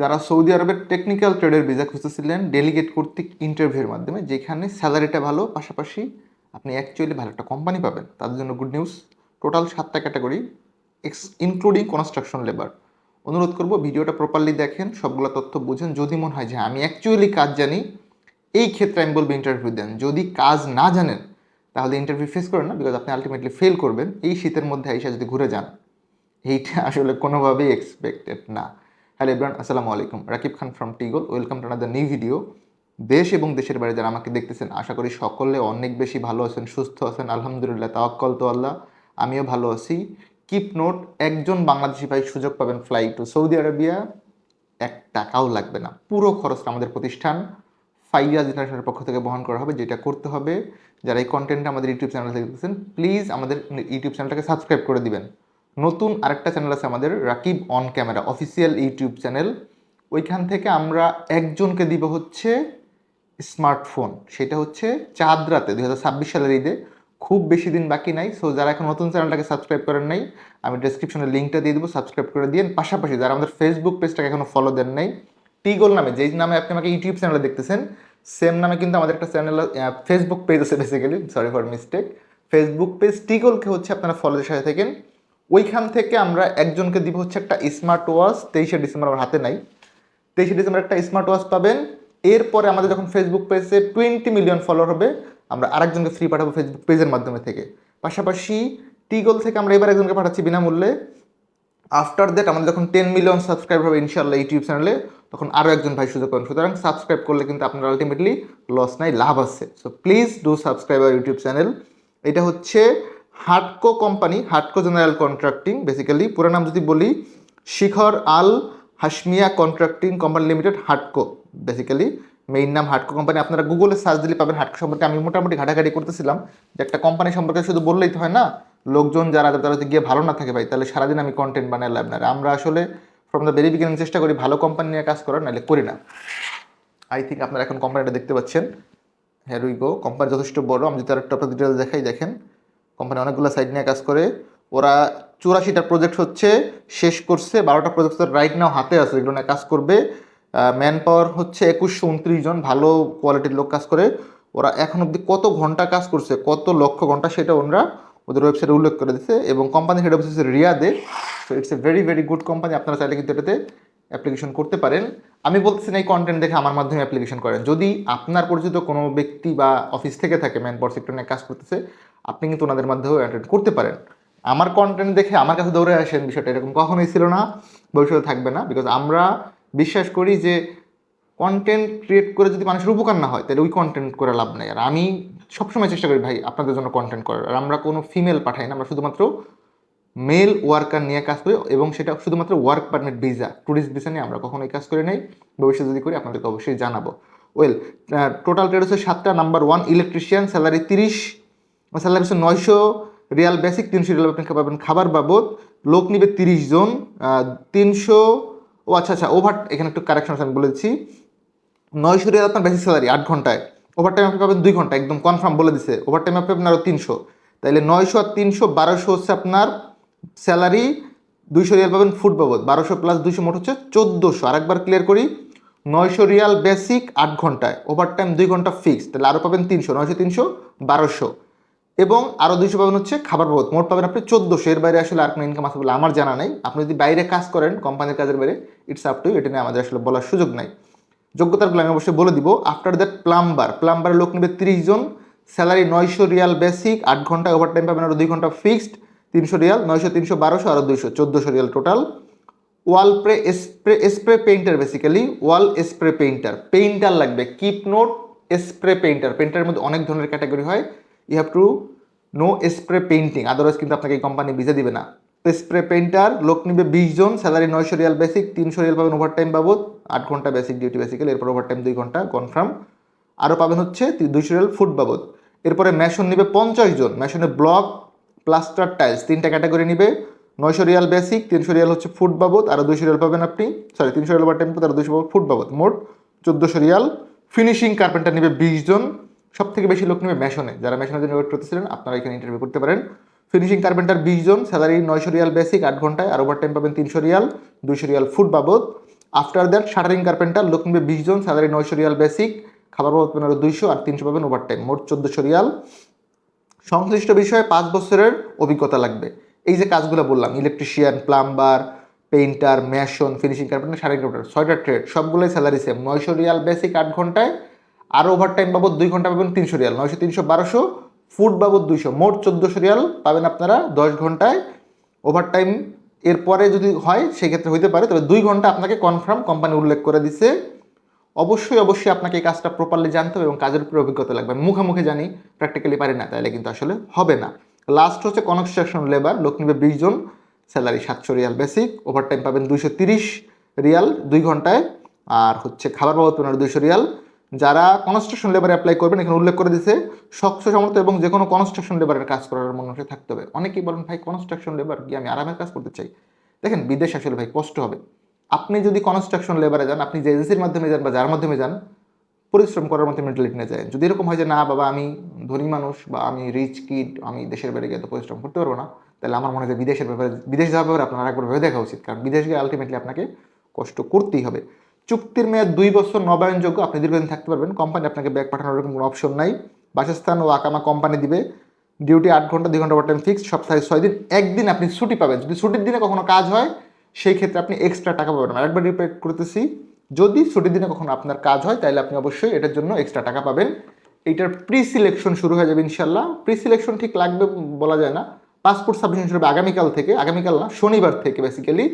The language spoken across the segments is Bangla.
যারা সৌদি আরবের টেকনিক্যাল ট্রেডের ভিসা খুঁজতেছিলেন ডেলিগেট কর্তৃক ইন্টারভিউর মাধ্যমে, যেখানে স্যালারিটা ভালো, পাশাপাশি আপনি অ্যাকচুয়ালি ভালো একটা কোম্পানি পাবেন। তাদের জন্য গুড নিউজ টোটাল সাতটা category X including construction labour অনুরোধ করব, ভিডিওটা প্রপারলি দেখেন, সবগুলো তথ্য বুঝেন। যদি মনে হয় যে আমি অ্যাকচুয়ালি কাজ জানি, এই ক্ষেত্রে আমি বলব ইন্টারভিউ দেন। যদি কাজ না জানেন, তাহলে ইন্টারভিউ ফেস করেন না বিকজ আপনি আলটিমেটলি ফেল করবেন। এই শীতের মধ্যে আইসা যদি ঘুরে যান, এইটা আসলে কোনোভাবেই এক্সপেক্টেড না। হ্যালো ইব্রান আসসালামু আলাইকুম Rakib Khan from টিগল welcome to another new video দেশ এবং দেশের বাইরে যারা আমাকে দেখতেছেন, আশা করি সকলে অনেক বেশি ভালো আছেন, সুস্থ আছেন। আলহামদুলিল্লাহ, তাওয়াক্কল তো আল্লাহ, আমিও ভালো আছি। কিপ নোট একজন বাংলাদেশি ভাই সুযোগ পাবেন ফ্লাই টু সৌদি আরবিয়া এক টাকাও লাগবে না। পুরো খরচটা আমাদের প্রতিষ্ঠান ফাইয়াজ ইন্টারন্যাশনালের পক্ষ থেকে বহন করা হবে, যেটা করতে হবে। যারা এই কন্টেন্টটা আমাদের ইউটিউব চ্যানেল দেখতেছেন প্লিজ আমাদের ইউটিউব চ্যানেলটাকে সাবস্ক্রাইব করে দিবেন। নতুন আরেকটা চ্যানেল আছে আমাদের, Rakib on camera official YouTube channel ওইখান থেকে আমরা একজনকে দিব হচ্ছে স্মার্টফোন সেটা হচ্ছে চাঁদ রাতে দুই হাজার ছাব্বিশ সালের ঈদে। খুব বেশি দিন বাকি নাই সো যারা এখন নতুন চ্যানেলটাকে সাবস্ক্রাইব করেন নাই, আমি ডিসক্রিপশনে লিঙ্কটা দিয়ে দেবো সাবস্ক্রাইব করে দিন পাশাপাশি যারা আমাদের ফেসবুক পেজটাকে এখনও ফলো দেন নাই, টিগোল নামে, যেই নামে আপনি আমাকে ইউটিউব চ্যানেলে দেখতেছেন সেম নামে কিন্তু আমাদের একটা চ্যানেল ফেসবুক পেজ আছে basically sorry for mistake Facebook page টিগোলকে হচ্ছে আপনারা ফলোদের সাথে থাকেন। ওইখান থেকে আমরা একজনকে দিব হচ্ছে একটা স্মার্ট ওয়াচ তেইশে ডিসেম্বর আমার হাতে নাই। তেইশে ডিসেম্বর একটা স্মার্ট ওয়াচ পাবেন। এরপরে আমাদের যখন ফেসবুক পেজে টোয়েন্টি মিলিয়ন ফলোয়ার হবে, আমরা আরেকজনকে ফ্রি পাঠাবো ফেসবুক পেজের মাধ্যমে থেকে। পাশাপাশি টিগল থেকে আমরা এবার একজনকে পাঠাচ্ছি বিনামূল্যে। আফটার দ্যাট আমাদের যখন টেন মিলিয়ন সাবস্ক্রাইব হবে ইনশাল্লাহ ইউটিউব চ্যানেলে তখন আরও একজন ভাই সুযোগ পাবেন। সুতরাং সাবস্ক্রাইব করলে কিন্তু আপনার আলটিমেটলি লস নাই, লাভ আছে। So please do subscribe our YouTube channel এটা হচ্ছে Hatco company, Hatco general contracting basically পুরো নাম যদি বলি, শিখর আল হাসমিয়া contracting company limited, Hatco basically main নাম হাটকো কোম্পানি। আপনারা গুগলে সার্চ দিলে পাবেন হাটকো সম্পর্কে। আমি মোটামুটি ঘাটাঘাটি করতেছিলাম, যে একটা কোম্পানি সম্পর্কে শুধু বললেই তো হয় না। লোকজন যারা তারা যদি গিয়ে ভালো না থাকে ভাই, তাহলে সারাদিন আমি কন্টেন্ট বানাই লাভ না আমরা আসলে ফ্রম দ্য ভেরি বিগিনিং চেষ্টা করি ভালো কোম্পানি নিয়ে কাজ করার, নাহলে করি না। আই থিঙ্ক আপনারা এখন কোম্পানিটা দেখতে পাচ্ছেন। হ্যাঁ উই গো কোম্পানি যথেষ্ট বড়। আমি যদি আরেকটা আপনার ডিটেলস দেখাই, দেখেন। কোম্পানি অনেকগুলো সাইড নিয়ে কাজ করে। ওরা চুরাশিটা প্রজেক্ট হচ্ছে, শেষ করছে, বারোটা প্রজেক্ট রাইট নাও হাতে আছে এগুলো নিয়ে কাজ করবে। ম্যান পাওয়ার হচ্ছে একুশশো উনত্রিশ জন, ভালো কোয়ালিটির লোক কাজ করে। ওরা এখন অবধি কত ঘণ্টা কাজ করছে, কত লক্ষ ঘণ্টা সেটা ওনারা ওদের ওয়েবসাইটে উল্লেখ করে দিচ্ছে এবং company head office রিয়াদে so it's a very very good company আপনারা চাইলে কিন্তু এটাতে অ্যাপ্লিকেশন করতে পারেন। আমি বলতেছি না এই কন্টেন্ট দেখে আমার মাধ্যমে অ্যাপ্লিকেশন করেন। যদি আপনার পরিচিত কোনো ব্যক্তি বা অফিস থেকে থাকে ম্যান পাওয়ার সেক্টর নিয়ে কাজ করতেছে আপনি কিন্তু ওনাদের মাধ্যমেও অ্যাটেন্ড করতে পারেন। আমার কন্টেন্ট দেখে আমার কাছে দৌড়ে আসেন বিষয়টা এরকম কখনোই ছিল না, ভবিষ্যতে থাকবে না বিকজ আমরা বিশ্বাস করি যে কন্টেন্ট ক্রিয়েট করে যদি মানুষের উপকার না হয়, তাহলে ওই কন্টেন্ট করে লাভ নেই। আর আমি সবসময় চেষ্টা করি, ভাই, আপনাদের জন্য কন্টেন্ট করার। আর আমরা কোনো ফিমেল পাঠাই না, আমরা শুধুমাত্র মেল ওয়ার্কার নিয়ে কাজ করি এবং সেটা শুধুমাত্র work permit visa tourist visa নিয়ে আমরা কখনোই কাজ করে নাই। ভবিষ্যতে যদি করি, আপনাদেরকে অবশ্যই জানাব। ওয়েল টোটাল ট্রেড হচ্ছে সাতটা নাম্বার ওয়ান ইলেকট্রিশিয়ান স্যালারি তিরিশ স্যালারি হচ্ছে নয়শো রিয়াল বেসিক তিনশো রিয়াল আপনি পাবেন খাবার বাবদ। লোক নিবে তিরিশ জন। তিনশো, ও আচ্ছা আচ্ছা ওভার এখানে একটু কারেকশন আছে, আমি বলে দিচ্ছি। নয়শো রিয়াল আপনার বেসিক স্যালারি আট ঘন্টায়। ওভার টাইম আপনি পাবেন দুই ঘণ্টা একদম কনফার্ম বলে দিছে। ওভার টাইম আপনি পাবেন আরও তিনশো। তাইলে নয়শো আর তিনশো, বারোশো হচ্ছে আপনার স্যালারি দুইশো রিয়াল পাবেন ফুড বাবদ। বারোশো প্লাস দুইশো মোট হচ্ছে চোদ্দোশো। আরেকবার ক্লিয়ার করি, নয়শো রিয়াল বেসিক আট ঘন্টায়। ওভার টাইম দুই ঘণ্টা ফিক্সড তাহলে আরও পাবেন তিনশো। নয়শো, তিনশো, বারোশো। এবং আরও দুইশো পাবেন হচ্ছে খাবার বাবদ। মোট পাবেন আপনি চোদ্দোশো। এর বাইরে আসলে আর কোনো ইনকাম আছে বলে আমার জানা নেই। আপনি যদি বাইরে কাজ করেন কোম্পানির কাজের বাইরে ইটস আপ টু এটা নিয়ে আমাদের আসলে বলার সুযোগ নাই। যোগ্যতাগুলো আমি অবশ্যই বলে দিব। আফটার দ্যাট প্লাম্বার প্লাম্বারের লোক নেবে তিরিশ জন। স্যালারি নয়শো রিয়াল বেসিক আট ঘণ্টা ওভার টাইম পাবেন আরও দুই ঘণ্টা ফিক্সড তিনশো রিয়াল, নয়শো, তিনশো, বারোশো আরও দুইশো, চোদ্দোশো riyal total wall pray spray spray painter basically wall spray painter painter লাগবে। কিপ নোট স্প্রে পেইন্টার পেইন্টারের মধ্যে অনেক ধরনের ক্যাটাগরি হয়। You have to know spray painting otherwise কিন্তু আপনাকে এই কোম্পানি ভিজা দিবে না। তো স্প্রে পেইন্টার লোক নিবে বিশ জন স্যালারি নয়শো রিয়াল বেসিক তিনশো রিয়াল পাবেন ওভার টাইম বাবদ, আট ঘণ্টা বেসিক ডিউটি বেসিক্যালি এরপর ওভার টাইম দুই ঘণ্টা কনফার্ম আরও পাবেন হচ্ছে দুইশো রিয়াল ফুড বাবদ। এরপরে মেশন নিবে পঞ্চাশ জন, মেশনে ব্লক প্লাস্টার টাইলস তিনটা ক্যাটাগরি নিবে। নয়শো রিয়াল বেসিক তিনশো রিয়াল হচ্ছে ফুড বাবদ আরও দুইশো রিয়াল পাবেন আপনি। সরি তিনশো রিয়াল ওভার টাইম আরও দুশো ফুড বাবদ। মোট চোদ্দোশো রিয়াল। ফিনিশিং কার্পেন্টার নিবে বিশ জন। সব থেকে বেশি লোক নেবে মেশনে। যারা মেশনের জন্য ওয়েট করতেছিলেন, আপনারা এখানে ইন্টারভিউ করতে পারেন। ফিনিশিং কার্পেন্টার বিশ জন স্যালারি নয়শো রিয়াল বেসিক আট ঘন্টায়, আর ওভার টাইম পাবেন তিনশো রিয়াল, দুইশো রিয়াল ফুড বাবদ। আফটার দ্যাট শাটারিং কার্পেন্টার লোক নিবে বিশ জন স্যালারি নয়শো রিয়াল বেসিক খাবার বাবদ পনেরো দুইশো আর তিনশো পাবেন ওভার টাইম মোট চোদ্দোশো রিয়াল। সংশ্লিষ্ট বিষয়ে পাঁচ বছরের অভিজ্ঞতা লাগবে। এই যে কাজগুলো বললাম electrician plumber painter mason finishing carpenter sari carpenter ছয়টা ট্রেড সবগুলোই স্যালারি সেম নয়শো রিয়াল বেসিক আট ঘন্টায় আর ওভার টাইম বাবদ দুই ঘণ্টা পাবেন তিনশো রিয়াল। নয়শো, তিনশো, বারোশো। ফুড বাবদ দুইশো। মোট চোদ্দোশো রিয়াল পাবেন আপনারা দশ ঘন্টায়। ওভার টাইম এরপরে যদি হয়, সেক্ষেত্রে হইতে পারে। তবে দুই ঘণ্টা আপনাকে কনফার্ম কোম্পানি উল্লেখ করে দিছে। অবশ্যই অবশ্যই আপনাকে এই কাজটা প্রপারলি জানতে হবে এবং কাজের উপরে অভিজ্ঞতা লাগবে। মুখে জানি প্র্যাকটিক্যালি পারি না, তাহলে কিন্তু আসলে হবে না। লাস্ট হচ্ছে কনস্ট্রাকশন লেবার লোক নিবে বিশ জন। স্যালারি সাতশো রিয়াল বেসিক ওভার টাইম পাবেন দুইশো তিরিশ রিয়াল দুই ঘন্টায়। আর হচ্ছে খাবার বাবদ পনেরো, দুইশো রিয়াল। যারা কনস্ট্রাকশন লেবারে অ্যাপ্লাই করবেন, এখানে উল্লেখ করে দিয়েছে স্বচ্ছ সমর্থ এবং যে কোনো কনস্ট্রাকশন লেবারের কাজ করার মানুষের থাকতে হবে। অনেকেই বলেন, ভাই কনস্ট্রাকশন লেবার কি? আমি আরামের কাজ করতে চাই। দেখেন, বিদেশ আসলে ভাই, কষ্ট হবে। আপনি যদি কনস্ট্রাকশন লেবারে যান, আপনি যে এজেন্সির মাধ্যমে যান বা যার মাধ্যমে যান, পরিশ্রম করার মতো মেন্টালিটি নিয়ে যায়। যদি এরকম হয় যে, না, বাবা, আমি ধনী মানুষ বা আমি রিচ কিড আমি দেশের বাইরে গিয়ে তো পরিশ্রম করতে পারব না, তাহলে আমার মনে হয় যে, বিদেশের ব্যাপারে বিদেশ যাওয়ার ব্যাপারে আপনার একবার ভেবে দেখা উচিত। কারণ বিদেশ গিয়ে আলটিমেটলি আপনাকে কষ্ট করতেই হবে। চুক্তির মেয়াদ দুই বছর নবায়নযোগ্য, আপনি দীর্ঘদিন থাকতে পারবেন। কোম্পানি আপনাকে ব্যাগ পাঠানোর কোনো অপশন নাই। বাসস্থান ও আকামা কোম্পানি দিবে। ডিউটি আট ঘণ্টা, দুই ঘণ্টা টাইম ফিক্সড সপ্তাহে ছয় দিন। একদিন আপনি ছুটি পাবেন। যদি ছুটির দিনে কখনো কাজ হয়, সেই ক্ষেত্রে আপনি এক্সট্রা টাকা পাবেন। আরেকবার রিপিট করতেছি, যদি ছুটির দিনে কখনো আপনার কাজ হয় তাহলে আপনি অবশ্যই এটার জন্য এক্সট্রা টাকা পাবেন। এইটার প্রি সিলেকশন শুরু হয়ে যাবে ইনশাল্লাহ প্রি সিলেকশন ঠিক লাগবে বলা যায় না। পাসপোর্ট সাবমিশন শুরু হবে আগামীকাল থেকে, আগামীকাল না, শনিবার থেকে বেসিক্যালি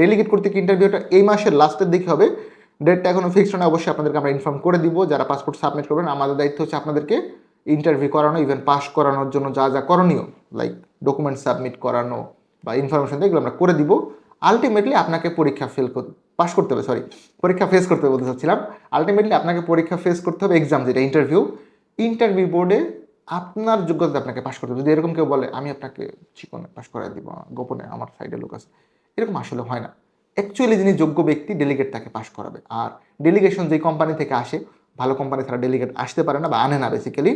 ডেলিগেট করতে ইন্টারভিউটা এই মাসের লাস্টের দিকে হবে। ডেটটা এখনও ফিক্সড নয় অবশ্যই আপনাদেরকে আমরা ইনফর্ম করে দিব। যারা পাসপোর্ট সাবমিট করবেন, আমাদের দায়িত্ব হচ্ছে আপনাদেরকে ইন্টারভিউ করানো ইভেন পাস করানোর জন্য যা যা করণীয় লাইক ডকুমেন্ট সাবমিট করানো বা ইনফরমেশন এগুলো আমরা করে দিব। আলটিমেটলি আপনাকে পরীক্ষা ফেল পাস করতে হবে সরি পরীক্ষা ফেস করতে হবে বলতে চাচ্ছিলাম। আলটিমেটলি আপনাকে পরীক্ষা ফেস করতে হবে এক্সাম যেটা ইন্টারভিউ ইন্টারভিউ বোর্ডে আপনার যোগ্যতা আপনাকে পাস করতে হবে। যদি এরকম কেউ বলে, আমি আপনাকে চিকনে পাস করাই দিব, গোপনে আমার সাইডে লোক আছে, এরকম আসলে হয় না। অ্যাকচুয়ালি যিনি যোগ্য ব্যক্তি ডেলিগেট তাকে পাস করাবে। আর ডেলিগেশন যেই কোম্পানি থেকে আসে, ভালো কোম্পানি তারা ডেলিগেট আসতে পারে না বা আনে না বেসিক্যালি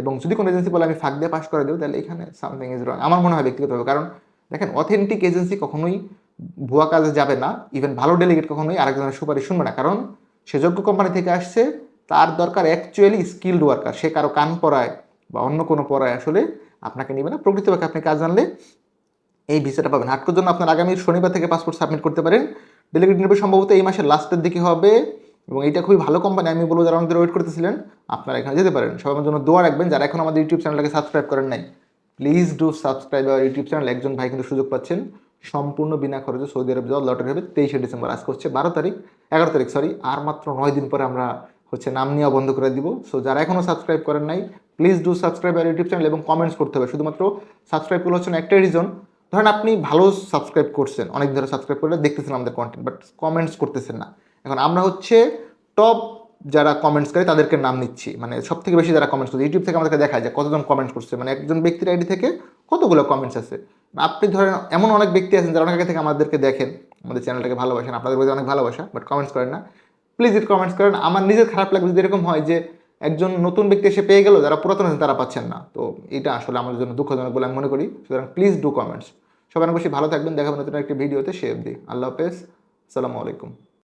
এবং যদি কোনো এজেন্সি বলে, আমি ফাঁক দিয়ে পাশ করে দেবো, তাহলে এখানে সামথিং ইজ রং আমার মনে হয় ব্যক্তিগতভাবে কারণ দেখেন অথেন্টিক এজেন্সি কখনোই ভুয়া কাজে যাবে না। ইভেন ভালো ডেলিগেট কখনোই আরেকজনের সুপারিশ শুনবে না। কারণ সে যোগ্য কোম্পানি থেকে আসছে, তার দরকার অ্যাকচুয়ালি স্কিল্ড ওয়ার্কার সে কারও কান পড়ায় বা অন্য কোনো পড়ায় আসলে আপনাকে নেবে না। প্রকৃতপক্ষে আপনি কাজ জানলে এই ভিসাটা পাবেন। আটকের জন্য আপনার আগামী শনিবার থেকে পাসপোর্ট সাবমিট করতে পারেন। ডেলিগেট নিবে সম্ভবত এই মাসের লাস্টের দিকে হবে এবং এটা খুবই ভালো কোম্পানি আমি বলব যারা আমাদের ওয়েট করতেছিলেন, আপনারা এখানে যেতে পারেন। সবাই আমার জন্য দোয়া রাখবেন যারা এখন আমাদের ইউটিউব চ্যানেলটাকে সাবস্ক্রাইব করেন নাই। Please do subscribe our YouTube channel একজন ভাই কিন্তু সুযোগ পাচ্ছেন। সম্পূর্ণ বিনা খরচে সৌদি আরব যাওয়ার লটারি হবে তেইশে ডিসেম্বর। আজকে হচ্ছে বারো তারিখ, এগারো তারিখ সরি আর মাত্র নয় দিন পরে আমরা হচ্ছে নাম নেওয়া বন্ধ করে দিব। সো যারা এখনও সাবস্ক্রাইব করেন নাই please do subscribe our YouTube channel এবং কমেন্টস করতে হবে। শুধুমাত্র সাবস্ক্রাইব করলে হচ্ছে না একটাই রিজন ধরেন আপনি ভালো সাবস্ক্রাইব করছেন, অনেক ধরে সাবস্ক্রাইব করলে দেখতেছেন আমাদের কন্টেন্ট বাট কমেন্টস করতেছেন না। এখন আমরা হচ্ছে টপ যারা কমেন্টস করে তাদেরকে নাম নিচ্ছি। মানে সব থেকে বেশি যারা কমেন্টস করছে ইউটিউব থেকে আমাদেরকে দেখা যায় কতজন কমেন্টস করছে। মানে একজন ব্যক্তির আইডি থেকে কতগুলো কমেন্টস আছে। আপনি ধরেন এমন অনেক ব্যক্তি আছেন যারা অনেক আগে থেকে আমাদেরকে দেখেন, আমাদের চ্যানেলটাকে ভালোবাসেন, আপনাদের প্রতি অনেক ভালোবাসা বাট কমেন্টস করেন না। প্লিজ ইট কমেন্টস করেন, আমার নিজের খারাপ লাগবে যদি এরকম হয় যে একজন নতুন ব্যক্তি এসে পেয়ে গেল, যারা পুরাতন আছেন তারা পাচ্ছেন না। তো এটা আসলে আমাদের জন্য দুঃখজনক বলে আমি মনে করি। সুতরাং প্লিজ ডু কমেন্টস সবাই অনেক বেশি ভালো থাকবেন দেখাবেন নতুন একটি ভিডিওতে, সে অবধি আল্লাহ হাফেজ, আসসালামু আলাইকুম।